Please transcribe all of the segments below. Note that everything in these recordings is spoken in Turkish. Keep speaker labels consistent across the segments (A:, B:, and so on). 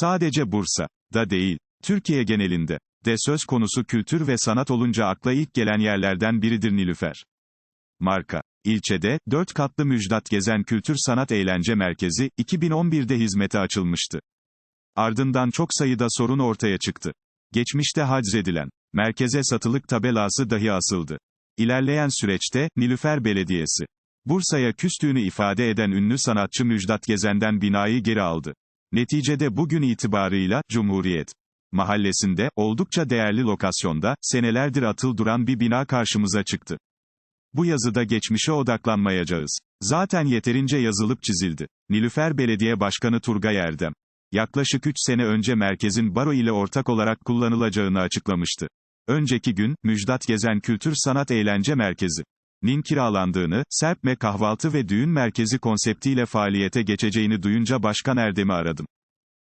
A: Sadece Bursa da değil, Türkiye genelinde de söz konusu kültür ve sanat olunca akla ilk gelen yerlerden biridir Nilüfer. Marka. İlçede, 4 katlı Müjdat Gezen Kültür Sanat Eğlence Merkezi, 2011'de hizmete açılmıştı. Ardından çok sayıda sorun ortaya çıktı. Geçmişte haczedilen, merkeze satılık tabelası dahi asıldı. İlerleyen süreçte, Nilüfer Belediyesi, Bursa'ya küstüğünü ifade eden ünlü sanatçı Müjdat Gezen'den binayı geri aldı. Neticede bugün itibarıyla, Cumhuriyet Mahallesi'nde, oldukça değerli lokasyonda, senelerdir atıl duran bir bina karşımıza çıktı. Bu yazıda geçmişe odaklanmayacağız. Zaten yeterince yazılıp çizildi. Nilüfer Belediye Başkanı Turgay Erdem. Yaklaşık 3 sene önce merkezin baro ile ortak olarak kullanılacağını açıklamıştı. Önceki gün, Müjdat Gezen Kültür Sanat Eğlence Merkezi nin kiralandığını, serpme kahvaltı ve düğün merkezi konseptiyle faaliyete geçeceğini duyunca Başkan Erdem'i aradım.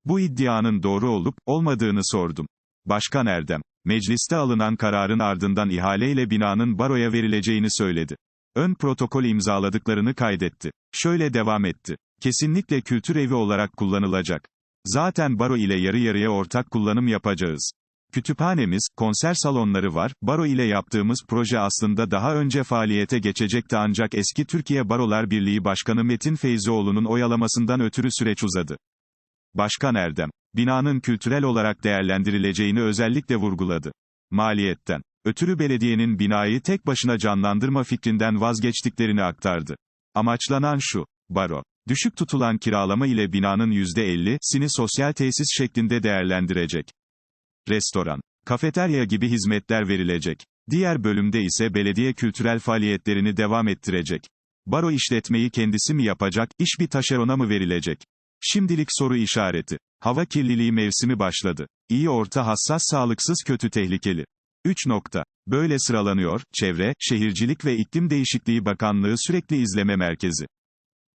A: Bu iddianın doğru olup, olmadığını sordum. Başkan Erdem, mecliste alınan kararın ardından ihaleyle binanın baroya verileceğini söyledi. Ön protokol imzaladıklarını kaydetti. Şöyle devam etti. Kesinlikle kültür evi olarak kullanılacak. Zaten baro ile yarı yarıya ortak kullanım yapacağız. Kütüphanemiz, konser salonları var, baro ile yaptığımız proje aslında daha önce faaliyete geçecekti ancak eski Türkiye Barolar Birliği Başkanı Metin Feyzioğlu'nun oyalamasından ötürü süreç uzadı. Başkan Erdem, binanın kültürel olarak değerlendirileceğini özellikle vurguladı. Maliyetten ötürü belediyenin binayı tek başına canlandırma fikrinden vazgeçtiklerini aktardı. Amaçlanan şu, baro, düşük tutulan kiralama ile binanın %50'sini sosyal tesis şeklinde değerlendirecek. Restoran, kafeterya gibi hizmetler verilecek. Diğer bölümde ise belediye kültürel faaliyetlerini devam ettirecek. Baro işletmeyi kendisi mi yapacak, iş bir taşerona mı verilecek? Şimdilik soru işareti. Hava kirliliği mevsimi başladı. İyi orta hassas sağlıksız kötü tehlikeli. 3 nokta. Böyle sıralanıyor, Çevre, Şehircilik ve İklim Değişikliği Bakanlığı Sürekli İzleme Merkezi.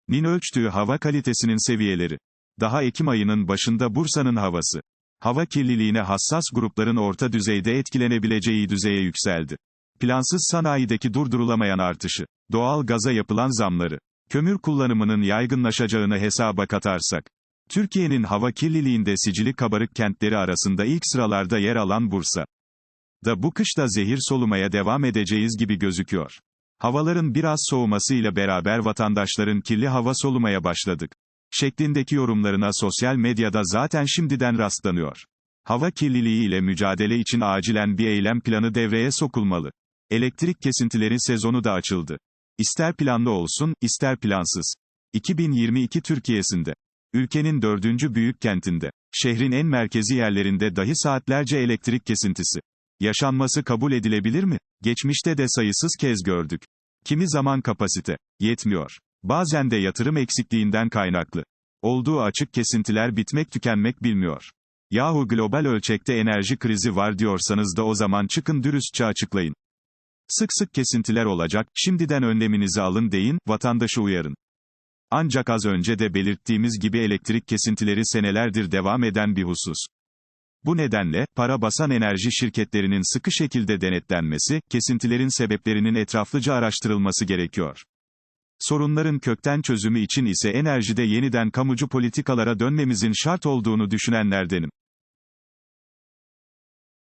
A: NİN ölçtüğü hava kalitesinin seviyeleri. Daha Ekim ayının başında Bursa'nın havası. Hava kirliliğine hassas grupların orta düzeyde etkilenebileceği düzeye yükseldi. Plansız sanayideki durdurulamayan artışı. Doğal gaza yapılan zamları. Kömür kullanımının yaygınlaşacağını hesaba katarsak. Türkiye'nin hava kirliliğinde sicili kabarık kentleri arasında ilk sıralarda yer alan Bursa. Da bu kışta zehir solumaya devam edeceğiz gibi gözüküyor. Havaların biraz soğumasıyla beraber vatandaşların kirli hava solumaya başladık. Şeklindeki yorumlarına sosyal medyada zaten şimdiden rastlanıyor. Hava kirliliği ile mücadele için acilen bir eylem planı devreye sokulmalı. Elektrik kesintileri sezonu da açıldı. İster planlı olsun, ister plansız. 2022 Türkiye'sinde. Ülkenin dördüncü büyük kentinde. Şehrin en merkezi yerlerinde dahi saatlerce elektrik kesintisi. Yaşanması kabul edilebilir mi? Geçmişte de sayısız kez gördük. Kimi zaman kapasite yetmiyor. Bazen de yatırım eksikliğinden kaynaklı. Olduğu açık kesintiler bitmek tükenmek bilmiyor. Yahu global ölçekte enerji krizi var diyorsanız da o zaman çıkın dürüstçe açıklayın. Sık sık kesintiler olacak, şimdiden önleminizi alın deyin, vatandaşı uyarın. Ancak az önce de belirttiğimiz gibi elektrik kesintileri senelerdir devam eden bir husus. Bu nedenle, para basan enerji şirketlerinin sıkı şekilde denetlenmesi, kesintilerin sebeplerinin etraflıca araştırılması gerekiyor. Sorunların kökten çözümü için ise enerjide yeniden kamucu politikalara dönmemizin şart olduğunu düşünenlerdenim.